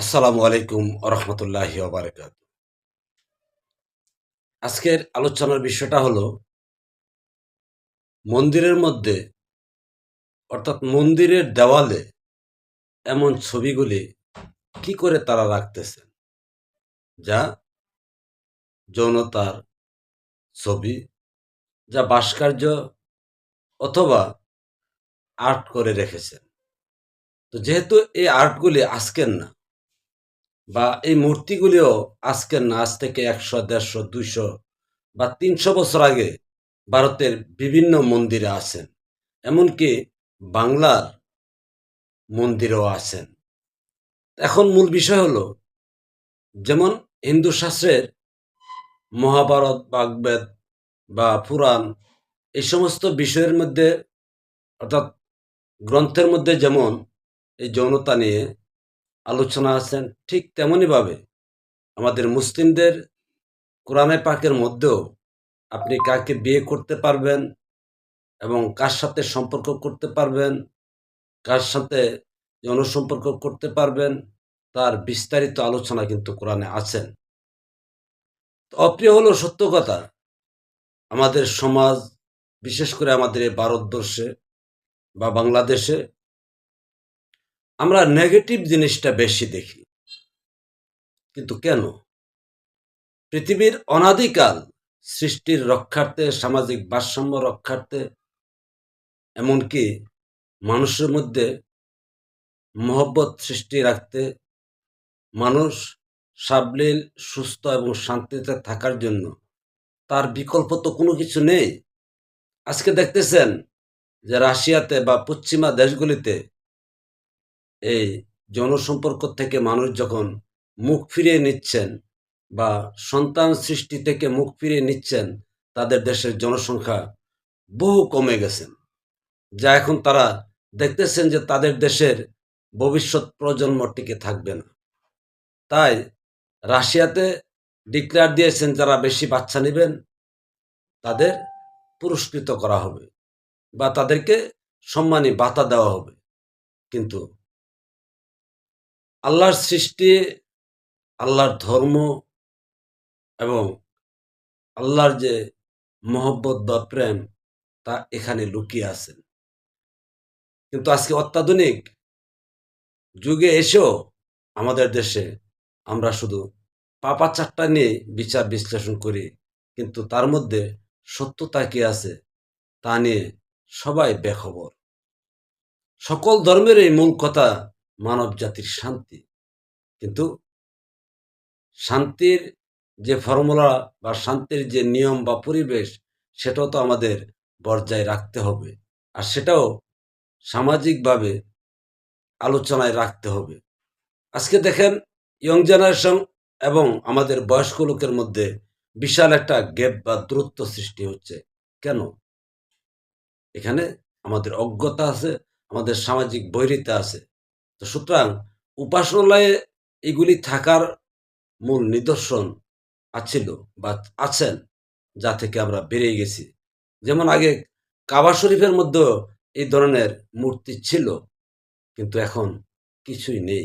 আসসালামু আলাইকুম রহমতুল্লাহ বারকাত আজকের আলোচনার বিষয়টা হলো, মন্দিরের মধ্যে, অর্থাৎ মন্দিরের দেওয়ালে এমন ছবিগুলি কি করে তারা রাখতেছেন? যা যৌনতার ছবি, যা ভাস্কর্য অথবা আর্ট করে রেখেছেন। তো যেহেতু এই আর্টগুলি আজকের না বা এই মূর্তিগুলিও আজকের না আজ থেকে একশো, দেড়শো, দুইশো বা তিনশো বছর আগে ভারতের বিভিন্ন মন্দিরে আছেন। এমনকি বাংলার মন্দিরেও আছেন। এখন মূল বিষয় হলো, যেমন হিন্দু শাস্ত্রের মহাভারত বাগবেদ বা পুরাণ, এই সমস্ত বিষয়ের মধ্যে অর্থাৎ গ্রন্থের মধ্যে যেমন এই যৌনতা নিয়ে আলোচনা আছেন, ঠিক তেমনইভাবে আমাদের মুসলিমদের কোরআনে পাকের মধ্যেও আপনি কাকে বিয়ে করতে পারবেন এবং কার সাথে সম্পর্ক করতে পারবেন, কার সাথে জনসম্পর্ক করতে পারবেন, তার বিস্তারিত আলোচনা কিন্তু কোরআনে আছেন। তো অপ্রিয় হলো সত্য কথা, আমাদের সমাজ, বিশেষ করে আমাদের এই ভারতবর্ষে বা বাংলাদেশে আমরা নেগেটিভ জিনিসটা বেশি দেখি। কিন্তু কেন? পৃথিবীর অনাদিকাল সৃষ্টির রক্ষার্থে, সামাজিক ভারসাম্য রক্ষার্থে, এমনকি মানুষের মধ্যে মহব্বত সৃষ্টি রাখতে, মানুষ সাবলীল, সুস্থ এবং শান্তিতে থাকার জন্য তার বিকল্প তো কোনো কিছু নেই। আজকে দেখতেছেন যে রাশিয়াতে বা পশ্চিমা দেশগুলিতে এই জনসম্পর্ক থেকে মানুষ যখন মুখ ফিরিয়ে নিচ্ছেন বা সন্তান সৃষ্টি থেকে মুখ ফিরিয়ে নিচ্ছেন, তাদের দেশের জনসংখ্যা বহু কমে গেছেন। যা এখন তারা দেখতেছেন যে তাদের দেশের ভবিষ্যৎ প্রজন্ম টিকে থাকবে না। তাই রাশিয়াতে ডিক্লেয়ার দিয়েছেন যারা বেশি বাচ্চা নেবেন, তাদের পুরস্কৃত করা হবে বা তাদেরকে সম্মানী বাতা দেওয়া হবে। কিন্তু আল্লাহর সৃষ্টি, আল্লাহর ধর্ম এবং আল্লাহর যে মহব্বত বা প্রেম, তা এখানে লুকিয়ে আছেন কিন্তু আজকে অত্যাধুনিক যুগে এসেও আমাদের দেশে আমরা শুধু পাপা চারটা নিয়ে বিচার বিশ্লেষণ করি, কিন্তু তার মধ্যে সত্যতা কি আছে তা নিয়ে সবাই বেখবর। সকল ধর্মের এই মূল কথা মানব জাতির শান্তি। কিন্তু শান্তির যে ফর্মুলা বা শান্তির যে নিয়ম বা পরিবেশ, সেটাও তো আমাদের বজায় রাখতে হবে। আর সেটাও সামাজিকভাবে আলোচনায় রাখতে হবে। আজকে দেখেন ইয়ং জেনারেশন এবং আমাদের বয়স্ক লোকের মধ্যে বিশাল একটা গ্যাপ বা দূরত্ব সৃষ্টি হচ্ছে। কেন? এখানে আমাদের অজ্ঞতা আছে, আমাদের সামাজিক বৈরিতা আছে। তো সুতরাং উপাসনালয়ে এগুলি থাকার মূল নিদর্শন আছিল বা আছেন যা থেকে আমরা বেরিয়ে গেছি। যেমন আগে কাবা শরীফের মধ্যে এই ধরনের মূর্তি ছিল, কিন্তু এখন কিছুই নেই।